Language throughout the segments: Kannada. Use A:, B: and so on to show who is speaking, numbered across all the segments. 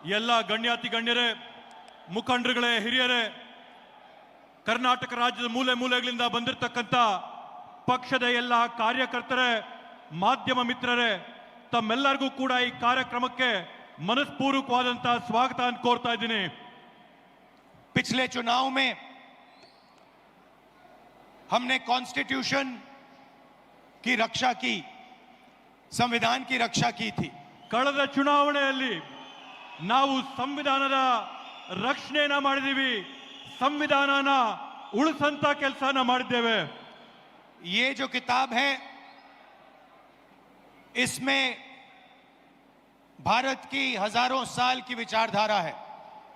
A: ಎಲ್ಲ ಗಣ್ಯಾತಿ ಗಣ್ಯರೇ ಮುಖಂಡರುಗಳೇ ಹಿರಿಯರೇ ಕರ್ನಾಟಕ ರಾಜ್ಯದ ಮೂಲೆ ಮೂಲೆಗಳಿಂದ ಬಂದಿರತಕ್ಕಂಥ ಪಕ್ಷದ ಎಲ್ಲ ಕಾರ್ಯಕರ್ತರೇ ಮಾಧ್ಯಮ ಮಿತ್ರರೇ ತಮ್ಮೆಲ್ಲರಿಗೂ ಕೂಡ ಈ ಕಾರ್ಯಕ್ರಮಕ್ಕೆ ಮನಸ್ಪೂರ್ವಕವಾದಂತಹ ಸ್ವಾಗತ ಅಂತ ಕೋರ್ತಾ ಇದ್ದೀನಿ
B: पिछले चुनाव में हमने कॉन्स्टिट्यूशन की रक्षा की संविधान की रक्षा की थी
A: ಕಳೆದ ಚುನಾವಣೆಯಲ್ಲಿ ನಾವು ಸಂವಿಧಾನದ ರಕ್ಷಣೆಯನ್ನ ಮಾಡಿದೀವಿ ಸಂವಿಧಾನನ ಉಳಿಸಂತ ಕೆಲಸನ ಮಾಡಿದ್ದೇವೆ
B: ये जो किताब है इसमें भारत की हजारों साल की विचारधारा है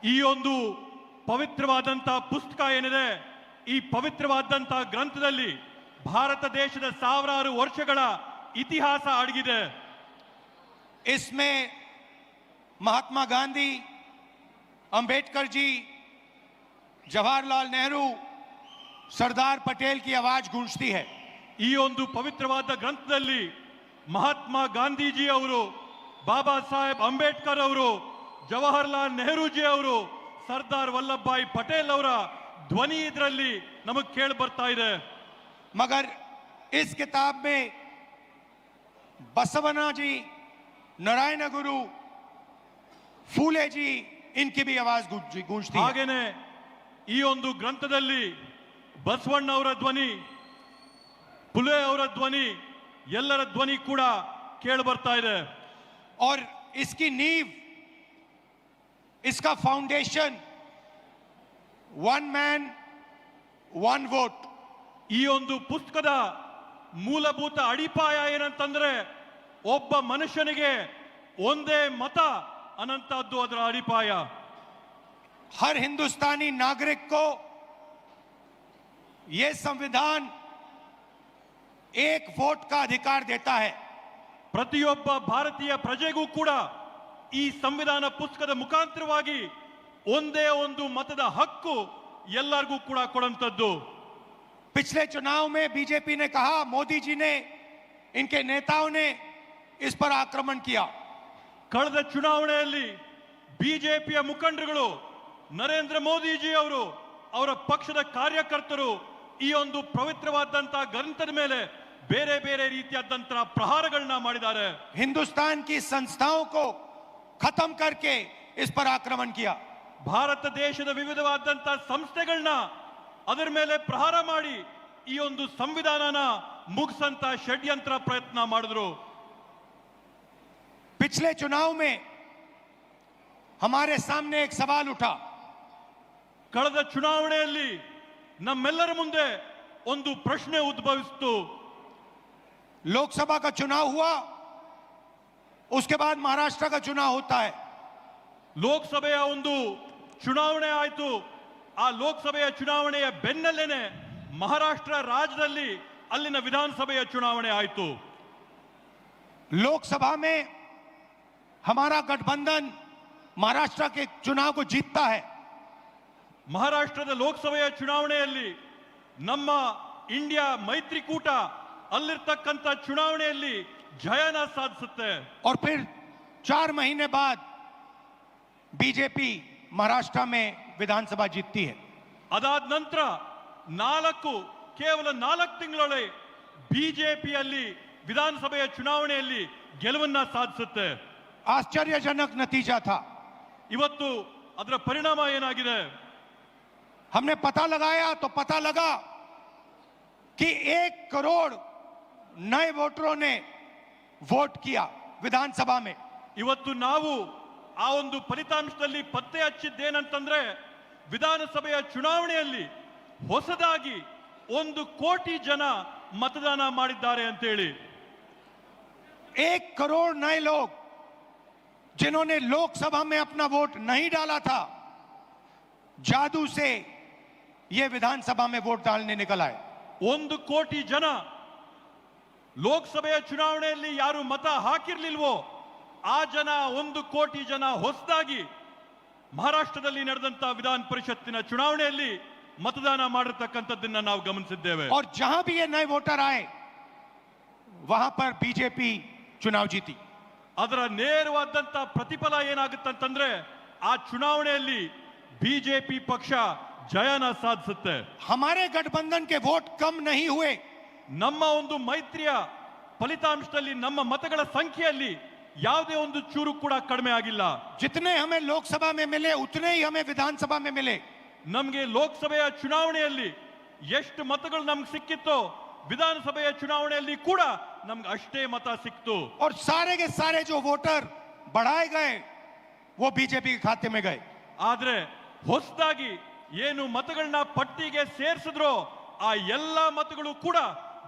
A: ಈ ಒಂದು ಪವಿತ್ರವಾದಂತ ಪುಸ್ತಕ ಏನಿದೆ ಈ ಪವಿತ್ರವಾದಂತ ಗ್ರಂಥದಲ್ಲಿ ಭಾರತ ದೇಶದ ಸಾವಿರಾರು ವರ್ಷಗಳ ಇತಿಹಾಸ ಅಡಗಿದೆ
B: इसमें महात्मा गांधी अंबेडकर जी जवाहरलाल नेहरू सरदार पटेल की आवाज गूंजती है
A: ಈ ಒಂದು ಪವಿತ್ರವಾದ ಗ್ರಂಥದಲ್ಲಿ ಮಹಾತ್ಮ ಗಾಂಧೀಜಿ ಅವರು ಬಾಬಾ ಸಾಹೇಬ್ ಅಂಬೇಡ್ಕರ್ ಅವರು ಜವಾಹರ್ಲಾಲ್ ನೆಹರೂಜಿ ಅವರು ಸರ್ದಾರ್ ವಲ್ಲಭಭಾಯಿ ಪಟೇಲ್ ಅವರ ಧ್ವನಿ ಇದರಲ್ಲಿ ನಮಗೆ ಕೇಳಿ ಬರ್ತಾ ಇದೆ
B: मगर इस किताब में बसवना जी नारायण गुरु फूले जी इनकी भी आवाज गूंज- गूंजती है
A: ಹಾಗೇನೆ ಈ ಒಂದು ಗ್ರಂಥದಲ್ಲಿ ಬಸವಣ್ಣ ಅವರ ಧ್ವನಿ ಪುಲೆ ಅವರ ಧ್ವನಿ ಎಲ್ಲರ ಧ್ವನಿ ಕೂಡ ಕೇಳಿ ಬರ್ತಾ ಇದೆ
B: और इसकी नींव इसका foundation one man one vote
A: ಈ ಒಂದು ಪುಸ್ತಕದ ಮೂಲಭೂತ ಅಡಿಪಾಯ ಏನಂತಂದ್ರೆ ಒಬ್ಬ ಮನುಷ್ಯನಿಗೆ ಒಂದೇ ಮತ ಅನ್ನಂತದ್ದು ಅದರ ಅಡಿಪಾಯ
B: हर हिंदुस्तानी नागरिक को यह संविधान एक वोट का अधिकार देता है
A: ಪ್ರತಿಯೊಬ್ಬ ಭಾರತೀಯ ಪ್ರಜೆಗೂ ಕೂಡ ಈ ಸಂವಿಧಾನ ಪುಸ್ತಕದ ಮುಖಾಂತರವಾಗಿ ಒಂದೇ ಒಂದು ಮತದ ಹಕ್ಕು ಎಲ್ಲರಿಗೂ ಕೂಡ ಕೊಡಂತದ್ದು
B: पिछले चुनाव में बीजेपी ने कहा मोदी जी ने इनके नेताओं ने इस पर आक्रमण किया
A: ಕಳೆದ ಚುನಾವಣೆಯಲ್ಲಿ ಬಿಜೆಪಿಯ ಮುಖಂಡರುಗಳು ನರೇಂದ್ರ ಮೋದಿಜಿ ಅವರು ಅವರ ಪಕ್ಷದ ಕಾರ್ಯಕರ್ತರು ಈ ಒಂದು ಪವಿತ್ರವಾದಂತಹ ಗ್ರಂಥದ ಮೇಲೆ ಬೇರೆ ಬೇರೆ ರೀತಿಯಾದಂತಹ ಪ್ರಹಾರಗಳನ್ನ ಮಾಡಿದ್ದಾರೆ
B: हिंदुस्तान की संस्थाओं को खत्म करके इस पर आक्रमण किया
A: ಭಾರತ ದೇಶದ ವಿವಿಧವಾದಂತಹ ಸಂಸ್ಥೆಗಳನ್ನ ಅದರ ಮೇಲೆ ಪ್ರಹಾರ ಮಾಡಿ ಈ ಒಂದು ಸಂವಿಧಾನನ ಮುಗಿಸಂತ ಷಡ್ಯಂತ್ರ ಪ್ರಯತ್ನ ಮಾಡಿದ್ರು
B: पिछले चुनाव में हमारे सामने एक सवाल उठा
A: ಕಳೆದ ಚುನಾವಣೆಯಲ್ಲಿ ನಮ್ಮೆಲ್ಲರ ಮುಂದೆ ಒಂದು ಪ್ರಶ್ನೆ ಉದ್ಭವಿಸಿತು
B: लोकसभा का चुनाव हुआ उसके बाद महाराष्ट्र का चुनाव होता है
A: ಲೋಕಸಭೆಯ ಒಂದು ಚುನಾವಣೆ ಆಯಿತು ಆ ಲೋಕಸಭೆಯ ಚುನಾವಣೆಯ ಬೆನ್ನಲ್ಲೇನೆ ಮಹಾರಾಷ್ಟ್ರ ರಾಜ್ಯದಲ್ಲಿ ಅಲ್ಲಿನ ವಿಧಾನಸಭೆಯ ಚುನಾವಣೆ ಆಯಿತು
B: लोकसभा में हमारा गठबंधन महाराष्ट्र के चुनाव को जीतता है
A: ಮಹಾರಾಷ್ಟ್ರದ ಲೋಕಸಭೆಯ ಚುನಾವಣೆಯಲ್ಲಿ ನಮ್ಮ ಇಂಡಿಯಾ ಮೈತ್ರಿಕೂಟ ಅಲ್ಲಿರ್ತಕ್ಕಂಥ ಚುನಾವಣೆಯಲ್ಲಿ ಜಯನ ಸಾಧಿಸುತ್ತೆ
B: और फिर चार महीने बाद बीजेपी महाराष्ट्र में विधानसभा जीतती है
A: ಅದಾದ ನಂತರ ನಾಲ್ಕು ಕೇವಲ ನಾಲ್ಕು ತಿಂಗಳಲ್ಲಿ ಬಿಜೆಪಿಯಲ್ಲಿ ವಿಧಾನಸಭೆಯ ಚುನಾವಣೆಯಲ್ಲಿ ಗೆಲುವನ್ನ ಸಾಧಿಸುತ್ತೆ
B: आश्चर्यजनक नतीजा था
A: ಇವತ್ತು ಅದರ ಪರಿಣಾಮ ಏನಾಗಿದೆ
B: हमने पता लगाया तो पता लगा कि एक करोड़ नए वोटरों ने वोट किया विधानसभा में
A: ಇವತ್ತು ನಾವು ಆ ಒಂದು ಫಲಿತಾಂಶದಲ್ಲಿ ಪತ್ತೆ ಹಚ್ಚಿದ್ದೇನಂತಂದ್ರೆ ವಿಧಾನಸಭೆಯ ಚುನಾವಣೆಯಲ್ಲಿ ಹೊಸದಾಗಿ ಒಂದು ಕೋಟಿ ಜನ ಮತದಾನ ಮಾಡಿದ್ದಾರೆ ಅಂತೇಳಿ
B: एक करोड़ नए लोग जिन्होंने लोकसभा में अपना वोट नहीं डाला था जादू से ये विधानसभा में वोट डालने निकल आए
A: ಒಂದು ಕೋಟಿ ಜನ ಲೋಕಸಭೆಯ ಚುನಾವಣೆಯಲ್ಲಿ ಯಾರು ಮತ ಹಾಕಿರ್ಲಿಲ್ವೋ ಆ ಜನ ಒಂದು ಕೋಟಿ ಜನ ಹೊಸದಾಗಿ ಮಹಾರಾಷ್ಟ್ರದಲ್ಲಿ ನಡೆದಂತ ವಿಧಾನ ಪರಿಷತ್ತಿನ ಚುನಾವಣೆಯಲ್ಲಿ ಮತದಾನ ಮಾಡಿರ್ತಕ್ಕಂಥದ್ದನ್ನ ನಾವು ಗಮನಿಸಿದ್ದೇವೆ
B: और जहां भी ये नए वोटर आए वहां पर बीजेपी चुनाव जीती
A: ಅದರ ನೇರವಾದಂತ ಪ್ರತಿಫಲ ಏನಾಗುತ್ತಂತಂದ್ರೆ ಆ ಚುನಾವಣೆಯಲ್ಲಿ ಬಿಜೆಪಿ ಪಕ್ಷ ಜಯನ ಸಾಧಿಸುತ್ತೆ.
B: ಹಮಾರೇ ಗಠಬಂಧನ್ಗೆ ವೋಟ್ ಕಮ್ ನಹಿ ಹುವೆ
A: ನಮ್ಮ ಒಂದು ಮೈತ್ರಿಯ ಫಲಿತಾಂಶದಲ್ಲಿ ನಮ್ಮ ಮತಗಳ ಸಂಖ್ಯೆಯಲ್ಲಿ ಯಾವುದೇ ಒಂದು ಚೂರು ಕೂಡ ಕಡಿಮೆ ಆಗಿಲ್ಲ.
B: ಜಿತನೆ ಹಮೆ ಲೋಕಸಭಾ ಮೇ ಮಿಲೆ ಹಮೆ ವಿಧಾನಸಭಾ ಮೇ
A: ನಮಗೆ ಲೋಕಸಭೆಯ ಚುನಾವಣೆಯಲ್ಲಿ ಎಷ್ಟು ಮತಗಳು ನಮ್ಗೆ ಸಿಕ್ಕಿತ್ತೋ ವಿಧಾನಸಭೆಯ ಚುನಾವಣೆಯಲ್ಲಿ ಕೂಡ ನಮ್ಗೆ ಅಷ್ಟೇ ಮತ ಸಿಕ್ತು
B: और सारे के सारे जो वोटर बढ़ाए गए वो बीजेपी के खाते में गए
A: ಆದ್ರೆ ಹೊಸದಾಗಿ ಏನು ಮತಗಳನ್ನ ಪಟ್ಟಿಗೆ ಸೇರಿಸಿದ್ರೋ ಆ ಎಲ್ಲ ಮತಗಳು ಕೂಡ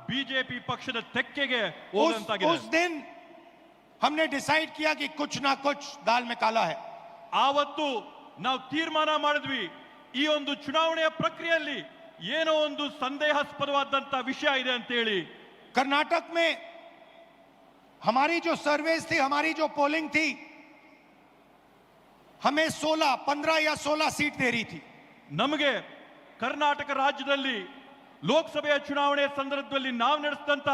A: ಬಿಜೆಪಿ ಪಕ್ಷದ ತೆಕ್ಕೆಗೆ
B: उस,
A: ಹೋದಂತಾಗಿದೆ
B: उस दिन हमने डिसाइड किया कि कुछ ना कुछ दाल में काला है
A: ಆವತ್ತು ನಾವು ತೀರ್ಮಾನ ಮಾಡಿದ್ವಿ ಈ ಒಂದು ಚುನಾವಣೆಯ ಪ್ರಕ್ರಿಯೆಯಲ್ಲಿ ಏನೋ ಒಂದು ಸಂದೇಹಾಸ್ಪದವಾದಂತ ವಿಷಯ ಇದೆ ಅಂತ ಹೇಳಿ
B: कर्नाटक में हमारी जो सर्वेस थी हमारी जो पोलिंग थी हमें 16 15 या 16 सीट दे रही थी
A: ನಮಗೆ ಕರ್ನಾಟಕ ರಾಜ್ಯದಲ್ಲಿ ಲೋಕಸಭೆಯ ಚುನಾವಣೆ ಸಂದರ್ಭದಲ್ಲಿ ನಾವು ನಡೆಸಿದಂತ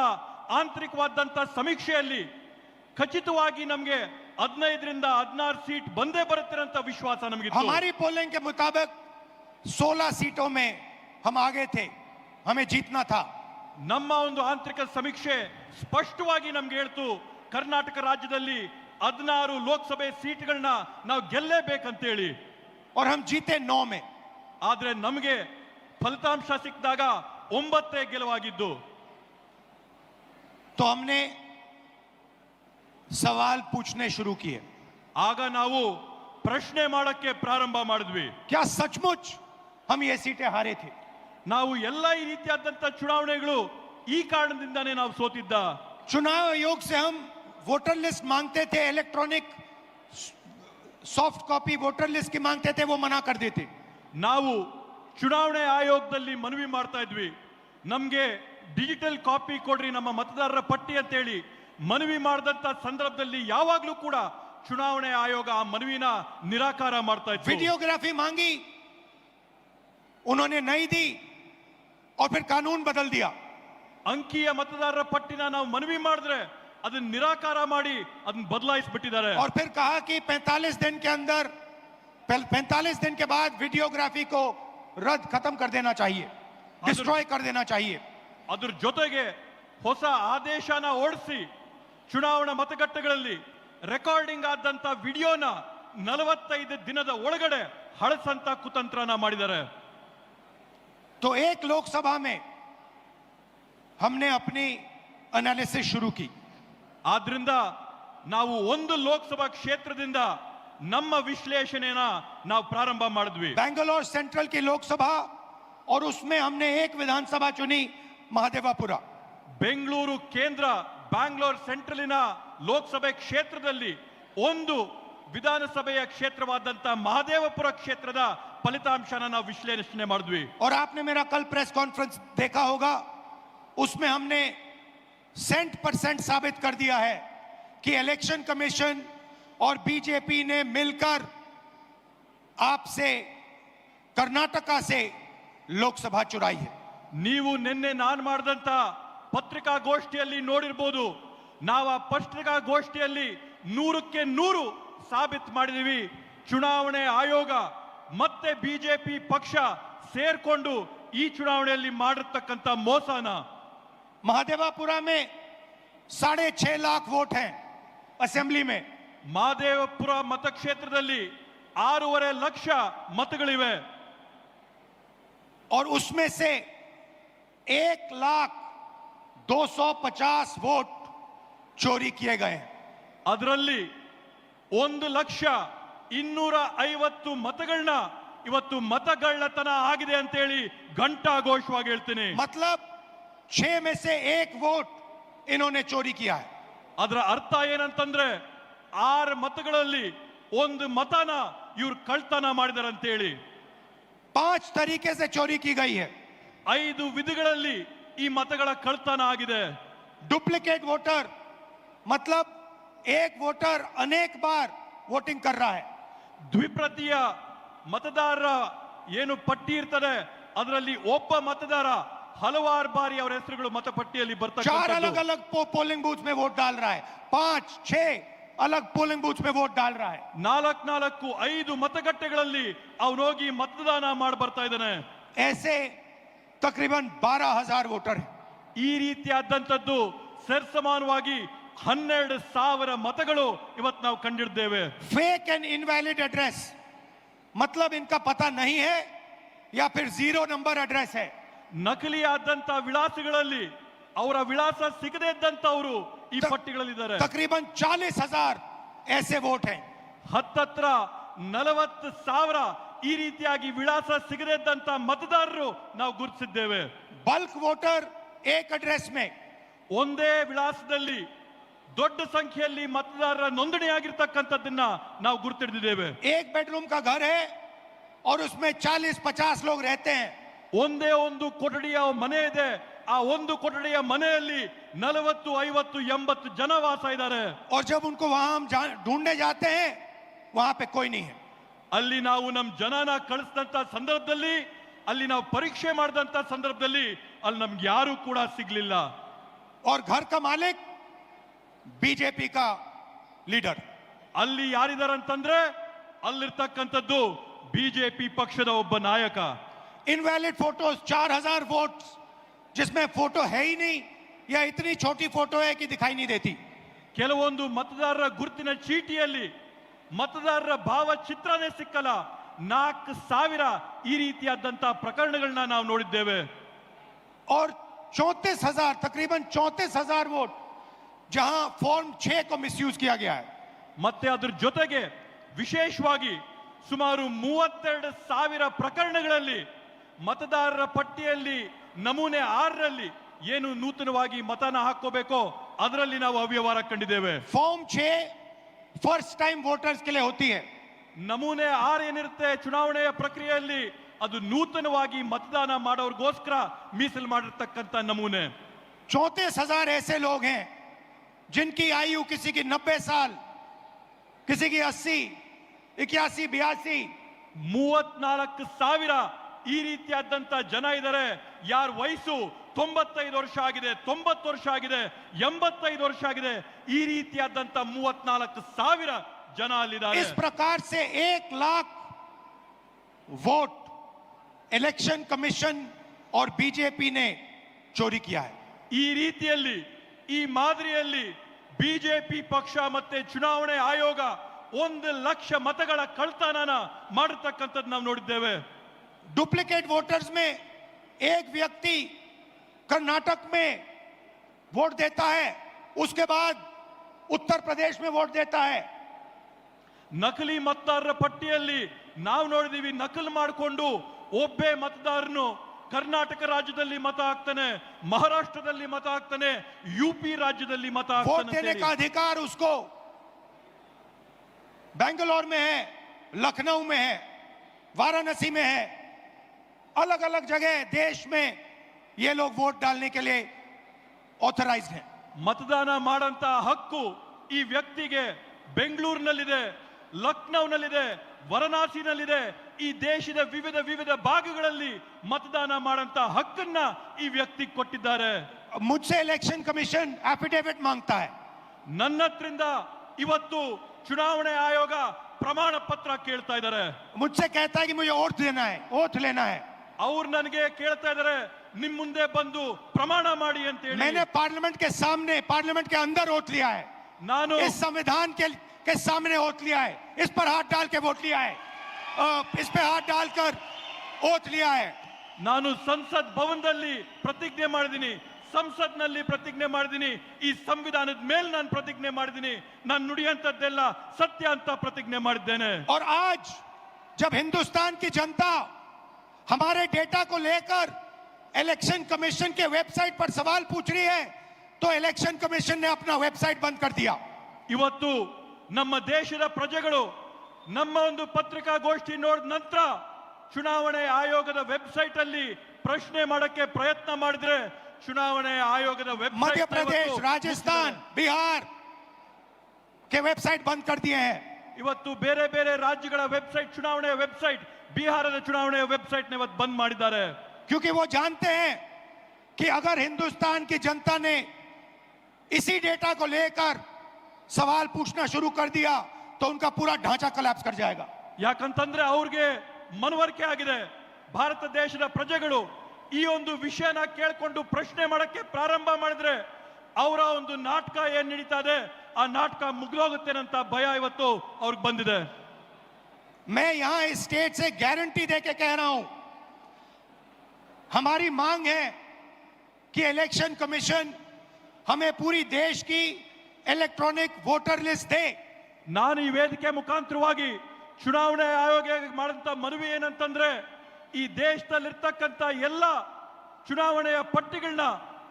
A: ಆಂತರಿಕವಾದಂತ ಸಮೀಕ್ಷೆಯಲ್ಲಿ ಖಚಿತವಾಗಿ ನಮಗೆ ಹದಿನೈದರಿಂದ ಹದಿನಾರು ಸೀಟ್ ಬಂದೇ ಬರುತ್ತೆ ಅಂತ ವಿಶ್ವಾಸ ನಮಗಿತ್ತು
B: हमारी पोलिंग के मुताबिक 16 सीटों में हम आगे थे हमें जीतना था
A: ನಮ್ಮ ಒಂದು ಆಂತರಿಕ ಸಮೀಕ್ಷೆ ಸ್ಪಷ್ಟವಾಗಿ ನಮ್ಗೆ ಹೇಳ್ತು ಕರ್ನಾಟಕ ರಾಜ್ಯದಲ್ಲಿ ಹದಿನಾರು ಲೋಕಸಭೆ ಸೀಟ್ಗಳನ್ನ ನಾವು ಗೆಲ್ಲೇಬೇಕಂತೇಳಿ
B: और हम जीते नौ में
A: ಆದ್ರೆ ನಮಗೆ ಫಲಿತಾಂಶ ಸಿಕ್ಕಿದಾಗ ಒಂಬತ್ತೇ ಗೆಲುವಾಗಿದ್ದು
B: तो हमने सवाल पूछने शुरू किए
A: ಆಗ ನಾವು ಪ್ರಶ್ನೆ ಮಾಡಕ್ಕೆ ಪ್ರಾರಂಭ ಮಾಡಿದ್ವಿ
B: क्या सचमुच हम ये सीटें हारे थे
A: ನಾವು ಎಲ್ಲ ಈ ರೀತಿಯಾದಂತ ಚುನಾವಣೆಗಳು ಈ ಕಾರಣದಿಂದಾನೇ ನಾವು ಸೋತಿದ್ದ
B: चुनाव आयोग से हम वोटर लिस्ट मांगते थे electronic soft copy voter list की मांगते थे वो मना कर देते
A: ನಾವು ಚುನಾವಣೆ ಆಯೋಗದಲ್ಲಿ ಮನವಿ ಮಾಡ್ತಾ ಇದ್ವಿ ನಮ್ಗೆ ಡಿಜಿಟಲ್ ಕಾಪಿ ಕೊಡ್ರಿ ನಮ್ಮ ಮತದಾರರ ಪಟ್ಟಿ ಅಂತೇಳಿ ಮನವಿ ಮಾಡಿದಂತ ಸಂದರ್ಭದಲ್ಲಿ ಯಾವಾಗ್ಲೂ ಕೂಡ ಚುನಾವಣೆ ಆಯೋಗ ಆ ಮನವಿನ ನಿರಾಕಾರ ಮಾಡ್ತಾ ಇತ್ತು
B: वीडियोग्राफी मांगी उन्होंने नहीं दी और फिर कानून बदल दिया
A: ಅಂಕಿಯ ಮತದಾರರ ಪಟ್ಟಿನ ನಾವು ಮನವಿ ಮಾಡಿದ್ರೆ ಅದನ್ನ ನಿರಾಕಾರ ಮಾಡಿ ಅದನ್ನ ಬದಲಾಯಿಸ್ಬಿಟ್ಟಿದ್ದಾರೆ
B: और फिर कहा कि 45 दिन के अंदर 45 दिन के बाद वीडियोग्राफी को रद्द खत्म कर देना चाहिए डिस्ट्रॉय कर देना चाहिए
A: ಅದ್ರ ಜೊತೆಗೆ ಹೊಸ ಆದೇಶನ ಓಡಿಸಿ ಚುನಾವಣಾ ಮತಗಟ್ಟೆಗಳಲ್ಲಿ ರೆಕಾರ್ಡಿಂಗ್ ಆದಂತ ವಿಡಿಯೋನ ನಲವತ್ತೈದು ದಿನದ ಒಳಗಡೆ ಹಳಸಂತ ಕುತಂತ್ರನ ಮಾಡಿದ್ದಾರೆ
B: तो एक लोकसभा में हमने अपनी एनालिसिस शुरू की
A: ಆದ್ರಿಂದ ನಾವು ಒಂದು ಲೋಕಸಭಾ ಕ್ಷೇತ್ರದಿಂದ ನಮ್ಮ ವಿಶ್ಲೇಷಣೆನ ನಾವು ಪ್ರಾರಂಭ ಮಾಡಿದ್ವಿ
B: बैंगलोर सेंट्रल की लोकसभा और उसमें हमने एक विधानसभा चुनी महादेवापुरा
A: ಬೆಂಗಳೂರು ಕೇಂದ್ರ ಬ್ಯಾಂಗ್ಳೂರ್ ಸೆಂಟ್ರಲಿನ ಲೋಕಸಭೆ ಕ್ಷೇತ್ರದಲ್ಲಿ ಒಂದು ವಿಧಾನಸಭೆಯ ಕ್ಷೇತ್ರವಾದಂತ ಮಹದೇವಪುರ ಕ್ಷೇತ್ರದ ಫಲಿತಾಂಶನ ನಾವು ವಿಶ್ಲೇಷಣೆ ಮಾಡಿದ್ವಿ
B: और आपने मेरा कल प्रेस कॉन्फ्रेंस देखा होगा उसमें हमने सेंट परसेंट साबित कर दिया है कि इलेक्शन कमीशन और बीजेपी ने मिलकर आपसे कर्नाटका से लोकसभा चुराई है
A: ನೀವು ನಿನ್ನೆ ನಾನು ಮಾಡಿದಂತ ಪತ್ರಿಕಾಗೋಷ್ಠಿಯಲ್ಲಿ ನೋಡಿರ್ಬೋದು ನಾವು ಆ ಪತ್ರಿಕಾಗೋಷ್ಠಿಯಲ್ಲಿ ನೂರಕ್ಕೆ ನೂರು ಸಾಬೀತು ಮಾಡಿದೀವಿ ಚುನಾವಣೆ ಆಯೋಗ ಮತ್ತೆ ಬಿಜೆಪಿ ಪಕ್ಷ ಸೇರ್ಕೊಂಡು ಈ ಚುನಾವಣೆಯಲ್ಲಿ ಮಾಡಿರ್ತಕ್ಕಂಥ ಮೋಸನ
B: महादेवापुरा में साढ़े छह लाख वोट हैं असेंबली में
A: ಮಹದೇವಪುರ ಮತಕ್ಷೇತ್ರದಲ್ಲಿ ಆರೂವರೆ ಲಕ್ಷ ಮತಗಳಿವೆ
B: और उसमें से एक लाख दो सौ पचास वोट चोरी किए गए हैं
A: ಅದರಲ್ಲಿ ಒಂದು ಲಕ್ಷ ಇನ್ನೂರ ಐವತ್ತು ಮತಗಳನ್ನ ಇವತ್ತು ಮತಗಳ್ಳತನ ಆಗಿದೆ ಅಂತ ಹೇಳಿ
B: ಘಂಟಾ ಘೋಷವಾಗಿ ಹೇಳ್ತೀನಿ. ಮತ್ಲಬ್ ಛೇ ಏಕ್ ವೋಟ್ ಏನೋನೆ ಚೋರಿ ಕಿಯಾ
A: ಅದರ ಅರ್ಥ ಏನಂತಂದ್ರೆ ಆರು ಮತಗಳಲ್ಲಿ ಒಂದು ಮತನ ಇವ್ರು ಕಳ್ತನ ಮಾಡಿದಾರೆ ಅಂತೇಳಿ
B: ಪಾಂಚ್ ತರೀಕೆ ಸೆ ಚೋರಿ ಕಿ ಗೈ ಹೈ.
A: ಐದು ವಿಧಗಳಲ್ಲಿ ಈ ಮತಗಳ ಕಳ್ತನ ಆಗಿದೆ.
B: ಡುಪ್ಲಿಕೇಟ್ ವೋಟರ್ ಮತ್ಲಬ್ ಏಕ್ ವೋಟರ್ ಅನೇಕ ಬಾರ್ ವೋಟಿಂಗ್ ಕರ್ ರಹಾ ಹೈ.
A: ದ್ವಿಪ್ರತಿಯ ಮತದಾರರ ಏನು ಪಟ್ಟಿ ಇರ್ತದೆ ಅದರಲ್ಲಿ ಒಬ್ಬ ಮತದಾರ ಹಲವಾರು ಬಾರಿ ಅವರ ಹೆಸರುಗಳು ಮತಪಟ್ಟಿಯಲ್ಲಿ
B: चार
A: ಬರ್ತಕ್ಕಂಥದ್ದು
B: अलग अलग पो, पोलिंग बूथ में वोट डाल रहा है पांच छह अलग पोलिंग बूथ में वोट डाल रहा है
A: ನಾಲ್ಕ್ ನಾಲ್ಕು ಐದು ಮತಗಟ್ಟೆಗಳಲ್ಲಿ ಅವನೋಗಿ ಮತದಾನ ಮಾಡಿ ಬರ್ತಾ ಇದ್ದಾನೆ
B: ऐसे तकरीबन बारह हजार वोटर हैं
A: ಈ ರೀತಿಯಾದಂಥದ್ದು ಸರಿಸಮಾನವಾಗಿ ಹನ್ನೆರಡು ಸಾವಿರ ಮತಗಳು ಇವತ್ತು ನಾವು ಕಂಡಿದ್ದೇವೆ
B: फेक एंड इनवैलिड एड्रेस मतलब इनका पता नहीं है या फिर जीरो नंबर एड्रेस है
A: ನಕಲಿಯಾದಂತ ವಿಳಾಸಗಳಲ್ಲಿ ಅವರ ವಿಳಾಸ ಸಿಗದೇ ಇದ್ದಂತವರು ಈ
B: ತ-
A: ಪಟ್ಟಿಗಳಲ್ಲಿದ್ದಾರೆ
B: तकरीबन चालीस हजार ऐसे वोट हैं
A: ಹತ್ತತ್ರ ನಲವತ್ತು ಸಾವಿರ ಈ ರೀತಿಯಾಗಿ ವಿಳಾಸ ಸಿಗದೇ ಇದ್ದಂತ ಮತದಾರರು ನಾವು ಗುರುತಿಸಿದ್ದೇವೆ
B: बल्क वोटर एक एड्रेस में
A: ಒಂದೇ ವಿಳಾಸದಲ್ಲಿ ದೊಡ್ಡ ಸಂಖ್ಯೆಯಲ್ಲಿ ಮತದಾರರ ನೋಂದಣಿಯಾಗಿರ್ತಕ್ಕಂಥದ್ದನ್ನ ನಾವು ಗುರುತಿಡಿದ್ದೇವೆ
B: एक बेडरूम का घर है और उसमें 40 50 लोग रहते हैं
A: ಒಂದೇ ಒಂದು ಕೊಠಡಿಯ ಮನೆ ಇದೆ ಆ ಒಂದು ಕೊಠಡಿಯ ಮನೆಯಲ್ಲಿ ನಲವತ್ತು ಐವತ್ತು ಎಂಬತ್ತು ಜನ ವಾಸ ಇದ್ದಾರೆ
B: और जब उनको वहां हम जा- ढूंढने जाते हैं वहां पे कोई नहीं है
A: ಅಲ್ಲಿ ನಾವು ನಮ್ಮ ಜನನ ಕಳಿಸಿದಂತ ಸಂದರ್ಭದಲ್ಲಿ ಅಲ್ಲಿ ನಾವು ಪರೀಕ್ಷೆ ಮಾಡಿದಂತ ಸಂದರ್ಭದಲ್ಲಿ ಅಲ್ಲಿ ನಮ್ಗೆ ಯಾರು ಕೂಡ ಸಿಗ್ಲಿಲ್ಲ
B: और घर का मालिक बीजेपी का लीडर
A: ಅಲ್ಲಿ ಯಾರಿದಾರಂತಂದ್ರೆ ಅಲ್ಲಿರ್ತಕ್ಕಂಥದ್ದು ಬಿಜೆಪಿ ಪಕ್ಷದ ಒಬ್ಬ ನಾಯಕ
B: इनवैलिड फोटोज 4000 वोट जिसमें फोटो है ही नहीं या इतनी छोटी फोटो है कि दिखाई नहीं देती
A: ಕೆಲವೊಂದು ಮತದಾರರ ಗುರುತಿನ ಚೀಟಿಯಲ್ಲಿ ಮತದಾರರ ಭಾವಚಿತ್ರನೇ ಸಿಕ್ಕಲ್ಲ ನಾಲ್ಕು ಸಾವಿರ ಈ ರೀತಿಯಾದಂತಹ ಪ್ರಕರಣಗಳನ್ನ ನಾವು ನೋಡಿದ್ದೇವೆ
B: और चौंतीस हजार तकरीबन चौंतीस हजार वोट जहां फॉर्म छह को मिसयूज किया गया है
A: ಮತ್ತೆ ಅದ್ರ ಜೊತೆಗೆ ವಿಶೇಷವಾಗಿ ಸುಮಾರು ಮೂವತ್ತೆರಡು ಸಾವಿರ ಪ್ರಕರಣಗಳಲ್ಲಿ ಮತದಾರರ ಪಟ್ಟಿಯಲ್ಲಿ ನಮೂನೆ ಆರರಲ್ಲಿ ಏನು ನೂತನವಾಗಿ ಮತನ ಹಾಕೋಬೇಕೋ ಅದರಲ್ಲಿ ನಾವು ಅವ್ಯವಹಾರ ಕಂಡಿದ್ದೇವೆ
B: फॉर्म छह फर्स्ट टाइम वोटर्स के लिए होती है
A: ನಮೂನೆ ಆರ್ ಏನಿರುತ್ತೆ ಚುನಾವಣೆಯ ಪ್ರಕ್ರಿಯೆಯಲ್ಲಿ ಅದು ನೂತನವಾಗಿ ಮತದಾನ ಮಾಡೋರ್ಗೋಸ್ಕರ ಮೀಸಲು ಮಾಡಿರ್ತಕ್ಕಂಥ ನಮೂನೆ
B: चौंतीस हजार ऐसे लोग हैं जिनकी आयु किसी की नब्बे साल किसी की अस्सी इक्यासी बयासी
A: ಮೂವತ್ನಾಲ್ಕು ಸಾವಿರ ಈ ರೀತಿಯಾದಂತ ಜನ ಇದ್ದಾರೆ ಯಾರ ವಯಸ್ಸು ತೊಂಬತ್ತೈದು ವರ್ಷ ಆಗಿದೆ ತೊಂಬತ್ತು ವರ್ಷ ಆಗಿದೆ ಎಂಬತ್ತೈದು ವರ್ಷ ಆಗಿದೆ ಈ ರೀತಿಯಾದಂತ ಮೂವತ್ನಾಲ್ಕು ಸಾವಿರ ಜನ ಅಲ್ಲಿದ್ದಾರೆ
B: इस प्रकार से एक लाख वोट इलेक्शन कमीशन और बीजेपी ने चोरी किया है
A: ಈ ರೀತಿಯಲ್ಲಿ ಈ ಮಾದರಿಯಲ್ಲಿ ಬಿಜೆಪಿ ಪಕ್ಷ ಮತ್ತೆ ಚುನಾವಣೆ ಆಯೋಗ ಒಂದು ಲಕ್ಷ ಮತಗಳ ಕಳ್ತನನ ಮಾಡಿರ್ತಕ್ಕಂಥದ್ದು ನಾವು ನೋಡಿದ್ದೇವೆ
B: डुप्लीकेट वोटर्स में एक व्यक्ति कर्नाटक में वोट देता है उसके बाद उत्तर प्रदेश में वोट देता है
A: ನಕಲಿ ಮತದಾರರ ಪಟ್ಟಿಯಲ್ಲಿ ನಾವು ನೋಡಿದೀವಿ ನಕಲು ಮಾಡಿಕೊಂಡು ಒಬ್ಬೇ ಮತದಾರನು ಕರ್ನಾಟಕ ರಾಜ್ಯದಲ್ಲಿ ಮತ ಹಾಕ್ತಾನೆ ಮಹಾರಾಷ್ಟ್ರದಲ್ಲಿ ಮತ ಹಾಕ್ತಾನೆ ಯು ಪಿ ರಾಜ್ಯದಲ್ಲಿ ಮತ
B: वोट
A: ಹಾಕ್ತಾನೆ
B: देने
A: ಅಂತೇಳಿ.
B: का अधिकार उसको बेंगलोर में है लखनऊ में है वाराणसी में है अलग अलग जगह देश में ये लोग वोट डालने के लिए ऑथराइज्ड हैं
A: ಮತದಾನ ಮಾಡಂತ ಹಕ್ಕು ಈ ವ್ಯಕ್ತಿಗೆ ಬೆಂಗಳೂರಿನಲ್ಲಿದೆ ಲಕ್ನೌನಲ್ಲಿದೆ ವಾರಣಾಸಿನಲ್ಲಿದೆ ಈ ದೇಶದ ವಿವಿಧ ವಿವಿಧ ಭಾಗಗಳಲ್ಲಿ ಮತದಾನ ಮಾಡಂತ ಹಕ್ಕನ್ನ ಈ ವ್ಯಕ್ತಿ ಕೊಟ್ಟಿದ್ದಾರೆ
B: मुझसे इलेक्शन कमीशन एफिडेविट मांगता है
A: ನನ್ನ ಹತ್ರಿಂದ ಇವತ್ತು ಚುನಾವಣೆ ಆಯೋಗ ಪ್ರಮಾಣ ಪತ್ರ ಕೇಳ್ತಾ ಇದ್ದಾರೆ
B: मुझसे कहता है कि मुझे ओथ देना है ओथ लेना है
A: ಅವ್ರು ನನಗೆ ಕೇಳ್ತಾ ಇದ್ದಾರೆ ನಿಮ್ ಮುಂದೆ ಬಂದು ಪ್ರಮಾಣ ಮಾಡಿ ಅಂತ ಹೇಳಿ
B: मैंने पार्लियामेंट के सामने पार्लियामेंट के अंदर ओथ लिया है
A: ನಾನು
B: इस संविधान के के सामने ओथ लिया है इस पर हाथ डाल के वोट लिया है अ, इस पे हाथ डालकर ओथ लिया है
A: ನಾನು ಸಂಸತ್ ಭವನದಲ್ಲಿ ಪ್ರತಿಜ್ಞೆ ಮಾಡಿದ್ದೀನಿ ಸಂಸತ್ನಲ್ಲಿ ಪ್ರತಿಜ್ಞೆ ಮಾಡಿದ್ದೀನಿ ಈ ಸಂವಿಧಾನದ ಮೇಲೆ ನಾನು ಪ್ರತಿಜ್ಞೆ ಮಾಡಿದ್ದೀನಿ ನಾನು ನುಡಿಯಂತದ್ದೆಲ್ಲ ಸತ್ಯ ಅಂತ ಪ್ರತಿಜ್ಞೆ ಮಾಡಿದ್ದೇನೆ
B: और आज जब हिंदुस्तान की जनता हमारे डेटा को लेकर इलेक्शन कमीशन के वेबसाइट पर सवाल पूछ रही है तो इलेक्शन कमीशन ने अपना वेबसाइट बंद कर दिया
A: ಇವತ್ತು ನಮ್ಮ ದೇಶದ ಪ್ರಜೆಗಳು ನಮ್ಮ ಒಂದು ಪತ್ರಿಕಾಗೋಷ್ಠಿ ನೋಡಿದ ನಂತರ ಚುನಾವಣೆ ಆಯೋಗದ ವೆಬ್ಸೈಟ್ ಅಲ್ಲಿ ಪ್ರಶ್ನೆ ಮಾಡಕ್ಕೆ ಪ್ರಯತ್ನ ಮಾಡಿದ್ರೆ ಚುನಾವಣೆ ಆಯೋಗದ
B: मध्य
A: ವೆಬ್ಸೈಟ್
B: प्रदेश राजस्थान बिहार के वेबसाइट बंद कर दिए हैं
A: ಇವತ್ತು ಬೇರೆ ಬೇರೆ ರಾಜ್ಯಗಳ ವೆಬ್ಸೈಟ್ ಚುನಾವಣೆಯ ವೆಬ್ಸೈಟ್ ಬಿಹಾರದ ಚುನಾವಣೆಯ ವೆಬ್ಸೈಟ್ ನ ಇವತ್ತು ಬಂದ್ ಮಾಡಿದ್ದಾರೆ
B: क्योंकि वो जानते हैं कि अगर हिंदुस्तान की जनता ने इसी डेटा को लेकर सवाल पूछना शुरू कर दिया तो उनका पूरा ढांचा कलेप्स कर जाएगा
A: ಯಾಕಂತಂದ್ರೆ ಅವ್ರಿಗೆ ಮನವರಿಕೆ ಆಗಿದೆ ಭಾರತ ದೇಶದ ಪ್ರಜೆಗಳು ಈ ಒಂದು ವಿಷಯನ ಕೇಳ್ಕೊಂಡು ಪ್ರಶ್ನೆ ಮಾಡಕ್ಕೆ ಪ್ರಾರಂಭ ಮಾಡಿದ್ರೆ ಅವರ ಒಂದು ನಾಟಕ ಏನ್ ನಡೀತಾ ಇದೆ ಆ ನಾಟಕ ಮುಗ್ದೋಗುತ್ತೇನಂತ ಭಯ ಇವತ್ತು ಅವ್ರಿಗೆ ಬಂದಿದೆ
B: मैं यहां इस स्टेट से गारंटी दे के कह रहा हूं हमारी मांग है कि इलेक्शन कमीशन हमें पूरी देश की इलेक्ट्रॉनिक वोटर लिस्ट दे
A: ನಾನು ಈ ವೇದಿಕೆ ಮುಖಾಂತರವಾಗಿ ಚುನಾವಣೆ ಆಯೋಗ ಮಾಡಿದಂತ ಮನವಿ ಏನಂತಂದ್ರೆ ಈ ದೇಶದಲ್ಲಿರ್ತಕ್ಕಂಥ ಎಲ್ಲ ಚುನಾವಣೆಯ ಪಟ್ಟಿಗಳನ್ನ